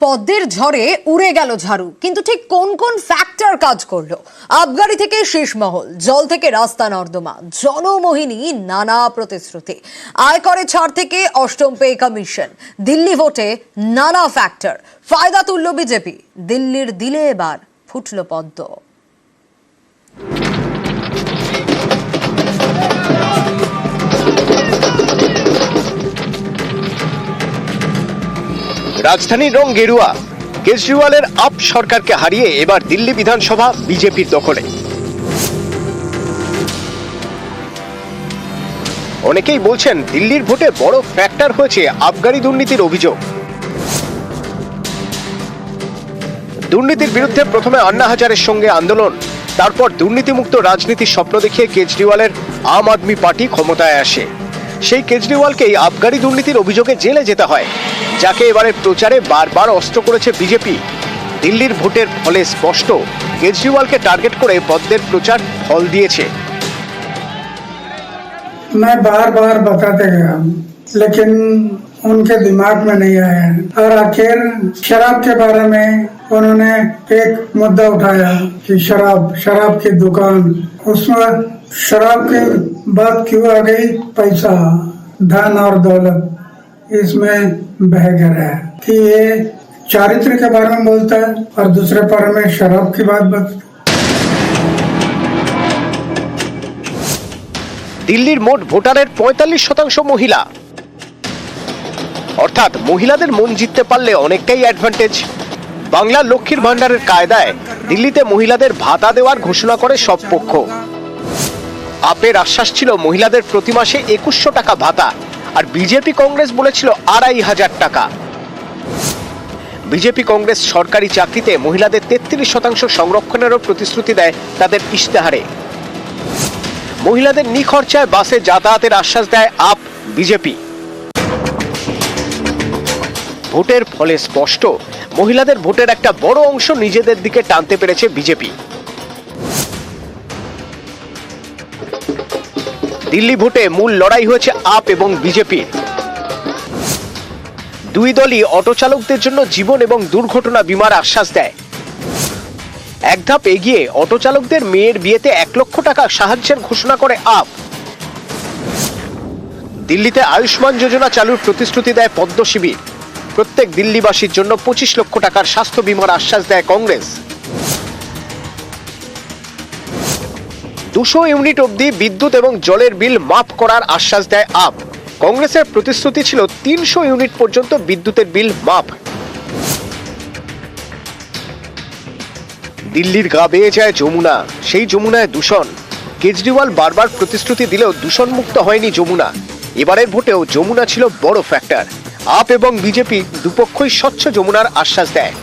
পদ্মের ঝড়ে উড়ে গেল ঝাড়ু। কিন্তু ঠিক কোন কোন ফ্যাক্টর কাজ করল? আবগারি থেকে শেষ মহল জল থেকে রাস্তা নর্দমা জনমোহিনী নানা প্রতিশ্রুতি। আয় করে ছাড় থেকে অষ্টম পে কমিশন, দিল্লি ভোটে নানা ফ্যাক্টর ফায়দা তুলল বিজেপি, দিল্লির দিলে এবার ফুটল পদ্ম। রাজধানীর রং গেরুয়া। কেজরিওয়ালের আপ সরকারকে হারিয়ে এবার দিল্লি বিধানসভা বিজেপির দখলে। অনেকেই বলছেন দিল্লির ভোটে বড় ফ্যাক্টর হয়েছে আবগারি দুর্নীতির অভিযোগ। দুর্নীতির বিরুদ্ধে প্রথমে আন্না হাজারের সঙ্গে আন্দোলন, তারপর দুর্নীতিমুক্ত রাজনীতির স্বপ্ন দেখিয়ে কেজরিওয়ালের আম আদমি পার্টি ক্ষমতায় আসে। সেই কেজরিওয়ালকেই আবগারি দুর্নীতির অভিযোগে জেলে যেতে হয় যাকে এবারে প্রচারে বারবার অস্ত্র করেছে বিজেপি দিল্লির ভোটের ফলে স্পষ্ট কেজরিওয়ালকে টার্গেট করে পদ্মের প্রচার ফল দিয়েছে मैं बार बार बताते गया लेकिन उनके दिमाग में नहीं आया और आखिर शराब के बारे में उन्होंने एक मुद्दा उठाया कि शराब शराब की दुकान उसमें शराब की बात क्यों आ गई पैसा धन और दौलत इसमें बह गया है कि ये चारित्र के बारे में बोलता है और दूसरे बारे में शराब की बात बता দিল্লির মোট ভোটারের পঁয়তাল্লিশ শতাংশ মহিলা অর্থাৎ মহিলাদের মন জিততে পারলে অনেকটাই অ্যাডভান্টেজ বাংলার লক্ষ্মীর ভাণ্ডারের কায়দায় দিল্লিতে মহিলাদের ভাতা দেওয়ার ঘোষণা করে সব পক্ষ আপের আশ্বাস ছিল মহিলাদের প্রতি মাসে একুশশো টাকা ভাতা, আর বিজেপি কংগ্রেস বলেছিল আড়াই হাজার টাকা। বিজেপি কংগ্রেস সরকারি চাকরিতে মহিলাদের তেত্রিশ শতাংশ সংরক্ষণেরও প্রতিশ্রুতি দেয় তাদের ইশতেহারে। মহিলাদের নিখরচায় বাসে যাতায়াতের আশ্বাস দেয় আপ বিজেপি। ভোটের ফলে স্পষ্ট, মহিলাদের ভোটের একটা বড় অংশ নিজেদের দিকে টানতে পেরেছে বিজেপি। দিল্লি ভোটে মূল লড়াই হয়েছে আপ এবং বিজেপির। দুই দলই অটো চালকদের জন্য জীবন এবং দুর্ঘটনা বিমার আশ্বাস দেয়। এক ধাপ এগিয়ে অটো চালকদের মেয়ের বিয়েতে এক লক্ষ টাকা সাহায্যের ঘোষণা করে আপ। দিল্লিতে আয়ুষ্মান যোজনা চালুর প্রতিশ্রুতি দেয় পদ্ম শিবির। প্রত্যেক দিল্লিবাসীর জন্য পঁচিশ লক্ষ টাকার স্বাস্থ্য বিমার আশ্বাস দেয় কংগ্রেস। দুশো ইউনিট অবধি বিদ্যুৎ এবং জলের বিল মাফ করার আশ্বাস দেয় আপ। কংগ্রেসের প্রতিশ্রুতি ছিল তিনশো ইউনিট পর্যন্ত বিদ্যুতের বিল মাফ। দিল্লির গা বেয়ে যায় যমুনা, সেই যমুনায় দূষণ। কেজরিওয়াল বারবার প্রতিশ্রুতি দিলেও দূষণমুক্ত হয়নি যমুনা। এবারের ভোটেও যমুনা ছিল বড় ফ্যাক্টর আপ এবং বিজেপি দুপক্ষই স্বচ্ছ যমুনার আশ্বাস দেয়।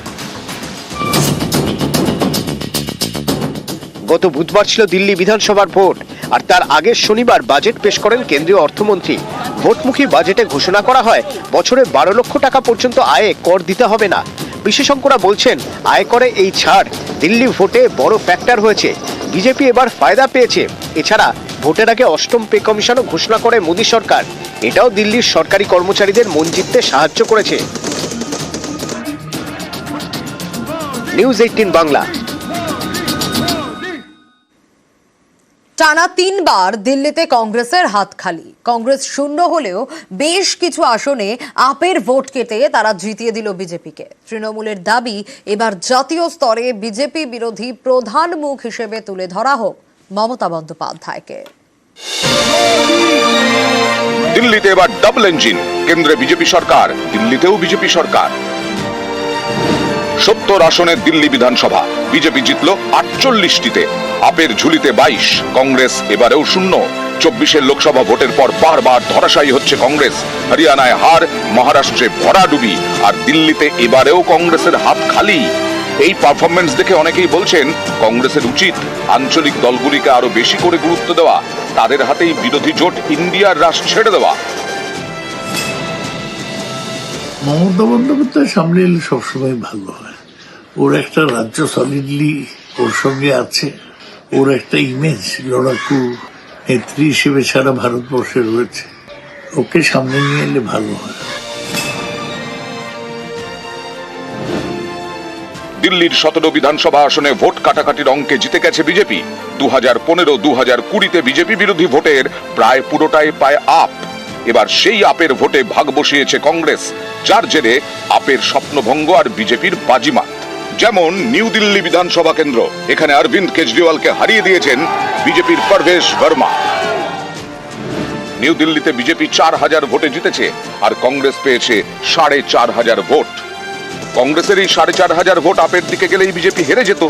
গত বুধবার ছিল দিল্লি বিধানসভার ভোট, আর তার আগের শনিবার বাজেট পেশ করেন কেন্দ্রীয় অর্থমন্ত্রী। ভোটমুখী বাজেটে ঘোষণা করা হয়, বছরে বারো লক্ষ টাকা পর্যন্ত আয়ে কর দিতে হবে না। বিশেষজ্ঞরা বলছেন আয়করে এই ছাড়, দিল্লি ভোটে বড় ফ্যাক্টর হয়েছে। বিজেপি এবার ফায়দা পেয়েছে। এছাড়া, ভোটের আগে অষ্টম পে কমিশনও ঘোষণা করে মোদী সরকার। এটাও দিল্লির সরকারি কর্মচারীদের মন জিততে সাহায্য করেছে। News eighteen Bangla. টানা তিনবার দিল্লিতে কংগ্রেসের হাত খালি। কংগ্রেস শূন্য হলেও বেশ কিছু আসনে আপের ভোট কেটে তারা জিতিয়ে দিল বিজেপিকে। তৃণমূলের দাবি, এবার জাতীয় স্তরে বিজেপি বিরোধী প্রধান মুখ হিসেবে তুলে ধরা হোক মমতা বন্দ্যোপাধ্যায়কে। দিল্লিতে এবার ডাবল ইঞ্জিন কেন্দ্রে বিজেপি সরকার, দিল্লিতেও বিজেপি সরকার। সত্তর আসনের দিল্লি বিধানসভা। বিজেপি জিতল আটচল্লিশটিতে। আপের ঝুলিতে বাইশ, কংগ্রেস এবারেও শূন্য। চব্বিশের লোকসভা ভোটের পর বারবার ধরাশায়ী হচ্ছে কংগ্রেস। হরিয়ানায় হার, মহারাষ্ট্রে ভরাডুবি, আর দিল্লিতে এবারেও কংগ্রেসের হাত খালি। এই পারফরমেন্স দেখে অনেকেই বলছেন, কংগ্রেসের উচিত আঞ্চলিক দলগুলিকে আরও বেশি করে গুরুত্ব দেওয়া, তাদের হাতেই বিরোধী জোট ইন্ডিয়ার রাশ ছেড়ে দেওয়া। মমতা বন্দ্যোপাধ্যায় সামনে এলে সবসময় ভালো হয়। ওর একটা রাজ্য সলিডলি ওর সঙ্গে আছে। ওর একটা ইমেজ লড়াকু নেত্রী হিসেবে সারা ভারতবর্ষে রয়েছে। ওকে সামনে নিয়ে এলে ভালো হয়। দিল্লির সতেরো বিধানসভা আসনে ভোট কাটাকাটির অঙ্কে জিতে গেছে বিজেপি। দু হাজার পনেরো দু হাজার কুড়িতে বিজেপি বিরোধী ভোটের প্রায় পুরোটাই পায় আপ। এবার সেই আপের ভোটে ভাগ বসিয়েছে কংগ্রেস, যার জেরে আপের স্বপ্নভঙ্গ আর বিজেপির বাজিমাত। যেমন নিউ দিল্লি বিধানসভা কেন্দ্র, এখানে অরবিন্দ কেজরিওয়ালকে হারিয়ে দিয়েছেন বিজেপির পরভেশ বর্মা। নিউ দিল্লিতে বিজেপি চার হাজার ভোটে জিতেছে, আর কংগ্রেস পেয়েছে সাড়ে চার হাজার ভোট। কংগ্রেসের এই সাড়ে চার হাজার ভোট আপের দিকে গেলেই বিজেপি হেরে যেত।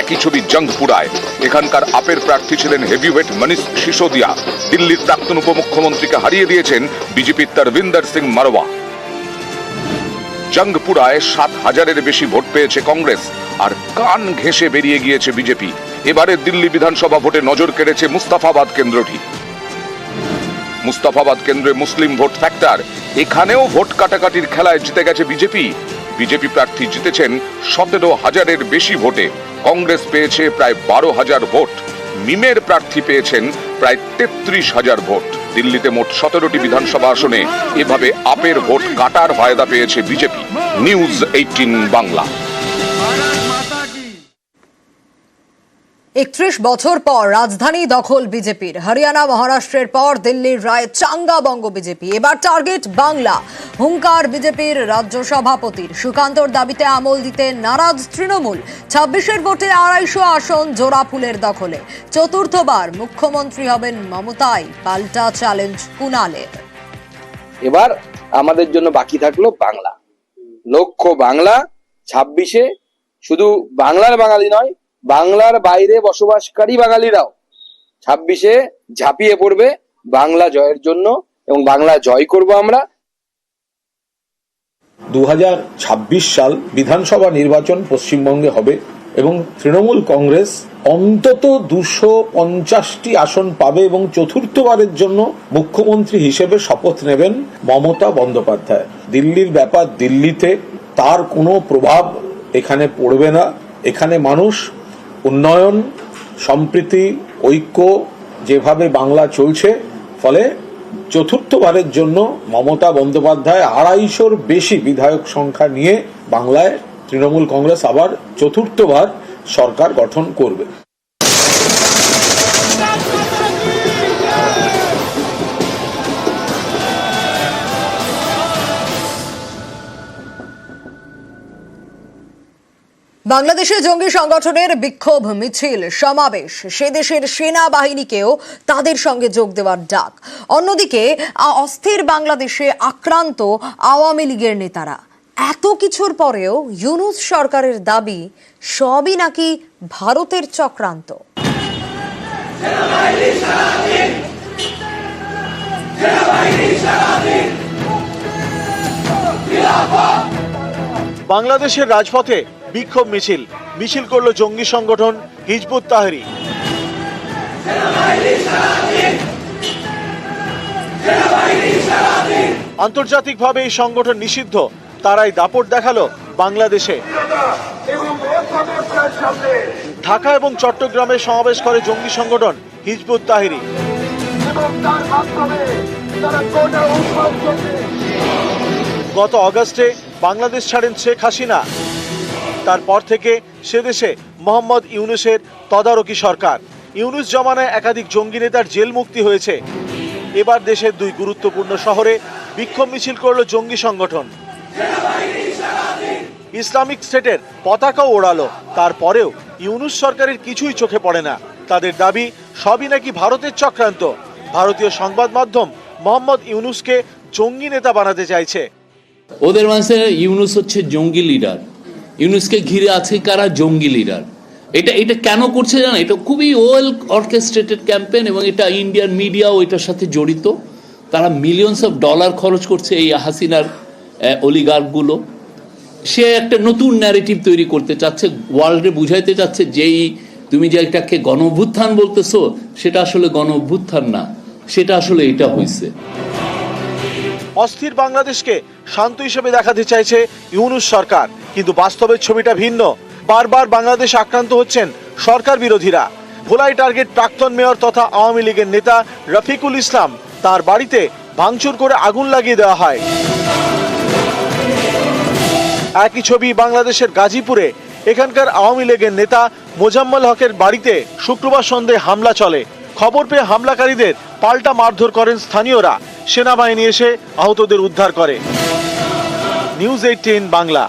একই ছবি জঙ্গপুরায় এখানকার আপের প্রার্থী ছিলেন হেভিওয়েট মনীষ সিসোদিয়া। দিল্লির প্রাক্তন উপমুখ্যমন্ত্রীকে হারিয়ে দিয়েছেন বিজেপির তরবিন্দর সিং মারওয়া জঙ্গপুরায় সাত হাজারের বেশি ভোট পেয়েছে কংগ্রেস, আর কান ঘেঁষে বেরিয়ে গিয়েছে বিজেপি। এবারে দিল্লি বিধানসভা ভোটে নজর কেড়েছে মুস্তাফাবাদ কেন্দ্রটি। মুস্তাফাবাদ কেন্দ্রে মুসলিম ভোট ফ্যাক্টর, এখানেও ভোট কাটাকাটির খেলায় জিতে গেছে বিজেপি। বিজেপি প্রার্থী জিতেছেন সতেরো হাজারের বেশি ভোটে। কংগ্রেস পেয়েছে প্রায় বারো হাজার ভোট। মিমের প্রার্থী পেয়েছেন প্রায় তেত্রিশ হাজার ভোট। দিল্লিতে মোট সতেরোটি বিধানসভা আসনে এভাবে আপের ভোট কাটার ফায়দা পেয়েছে বিজেপি। News eighteen Bangla. একত্রিশ বছর পর রাজধানী দখল বিজেপির। হরিয়ানা, মহারাষ্ট্রের পর দিল্লির রায় চাঙ্গা বঙ্গ বিজেপি। এবার টার্গেট বাংলা। হুঙ্কার বিজেপির রাজ্য সভাপতির। সুকান্তর দাবিতে আমল দিতে নারাজ তৃণমূল। ছাব্বিশের ভোটে আড়াইশো আসন জোড়া ফুলের দখলে। চতুর্থবার মুখ্যমন্ত্রী হবেন মমতাই, পাল্টা চ্যালেঞ্জ কুণালের এবার আমাদের জন্য বাকি থাকল বাংলা। লক্ষ্য বাংলা, ছাব্বিশে শুধু বাংলার বাঙালি নয় বাংলার বাইরে বসবাসকারী বাঙালিরাও ছাব্বিশে ঝাঁপিয়ে পড়বে বাংলা জয়ের জন্য এবং বাংলা জয় করব আমরা। দু হাজার ছাব্বিশ সাল বিধানসভা নির্বাচন পশ্চিমবঙ্গে হবে এবং তৃণমূল কংগ্রেস অন্তত দুশো পঞ্চাশটি আসন পাবে এবং চতুর্থবারের জন্য মুখ্যমন্ত্রী হিসেবে শপথ নেবেন মমতা বন্দ্যোপাধ্যায়। দিল্লির ব্যাপার দিল্লিতে তার কোনো প্রভাব এখানে পড়বে না। এখানে মানুষ উন্নয়ন, সম্প্রীতি, ঐক্য যেভাবে বাংলা চলছে, ফলে চতুর্থবারের জন্য মমতা বন্দ্যোপাধ্যায় আড়াইশোর বেশি বিধায়ক সংখ্যা নিয়ে বাংলায় তৃণমূল কংগ্রেস আবার চতুর্থবার সরকার গঠন করবে। বাংলাদেশে জঙ্গি সংগঠনের বিক্ষোভ মিছিল, সমাবেশ। সে দেশের সেনাবাহিনীকেও তাদের সঙ্গে যোগ দেওয়ার ডাক। অন্যদিকে অস্থির বাংলাদেশে আক্রান্ত আওয়ামী লীগের নেতারা। এত কিছুর পরেও ইউনুস সরকারের দাবি, সবই নাকি ভারতের চক্রান্ত। বাংলাদেশের রাজপথে বিক্ষোভ মিছিল। মিছিল করল জঙ্গি সংগঠন হিজবুত তাহরি। আন্তর্জাতিকভাবে এই সংগঠন নিষিদ্ধ। তারাই দাপট দেখাল বাংলাদেশে। ঢাকা এবং চট্টগ্রামে সমাবেশ করে জঙ্গি সংগঠন হিজবুত তাহিরি। গত অগস্টে বাংলাদেশ ছাড়েন শেখ হাসিনা। তারপর থেকে সে দেশে মোহাম্মদ ইউনুসের তদারকি সরকার। ইউনুস জমানায় একাধিক জঙ্গি নেতার জেল মুক্তি হয়েছে। এবার দেশের দুই গুরুত্বপূর্ণ শহরে বিক্ষোভ মিছিল করল জঙ্গি সংগঠন। ইসলামিক স্টেটের পতাকাও ওড়ালো। তারপরেও ইউনুস সরকারের কিছুই চোখে পড়ে না। তাদের দাবি, সবই নাকি ভারতের চক্রান্ত। ভারতীয় সংবাদ মাধ্যম মোহাম্মদ ইউনুসকে জঙ্গি নেতা বানাতে চাইছে। ওদের মাঝে ইউনুস হচ্ছে জঙ্গি লিডার। ইউনুসকে ঘিরে আছে কারা? জঙ্গি লিডার এটা এটা কেন করছে জানো এটা খুবই ওয়েল অর্কেস্ট্রেটেড ক্যাম্পেন এবং এটা ইন্ডিয়ান মিডিয়াও এটার সাথে জড়িত। তারা মিলিয়নস অফ ডলার খরচ করছে এই হাসিনার অলিগার্কগুলো সে একটা নতুন ন্যারেটিভ তৈরি করতে চাচ্ছে ওয়ার্ল্ডে বুঝাইতে চাচ্ছে যেই তুমি যে এটাকে গণ অভ্যুত্থান বলতেছো, সেটা আসলে গণ অভ্যুত্থান না, সেটা আসলে এটা হয়েছে অস্থির বাংলাদেশকে শান্ত হিসেবে দেখাতে চাইছে ইউনুস সরকার। কিন্তু বাস্তবের ছবিটা ভিন্ন। বারবার বাংলাদেশ আক্রান্ত হচ্ছেন সরকার বিরোধীরা। ভোলাই টার্গেট প্রাক্তন মেয়র তথা আওয়ামী লীগের নেতা রফিকুল ইসলাম তার বাড়িতে ভাঙচুর করে আগুন লাগিয়ে দেওয়া হয়। একই ছবি বাংলাদেশের গাজীপুরে। এখানকার আওয়ামী লীগের নেতা মোজাম্মল হকের বাড়িতে শুক্রবার সন্ধ্যে হামলা চলে। খবর পেয়ে হামলাকারীদের পাল্টা মারধর করেন স্থানীয়রা। সেনাবাহিনী এসে আহতদের উদ্ধার করে। News eighteen Bangla.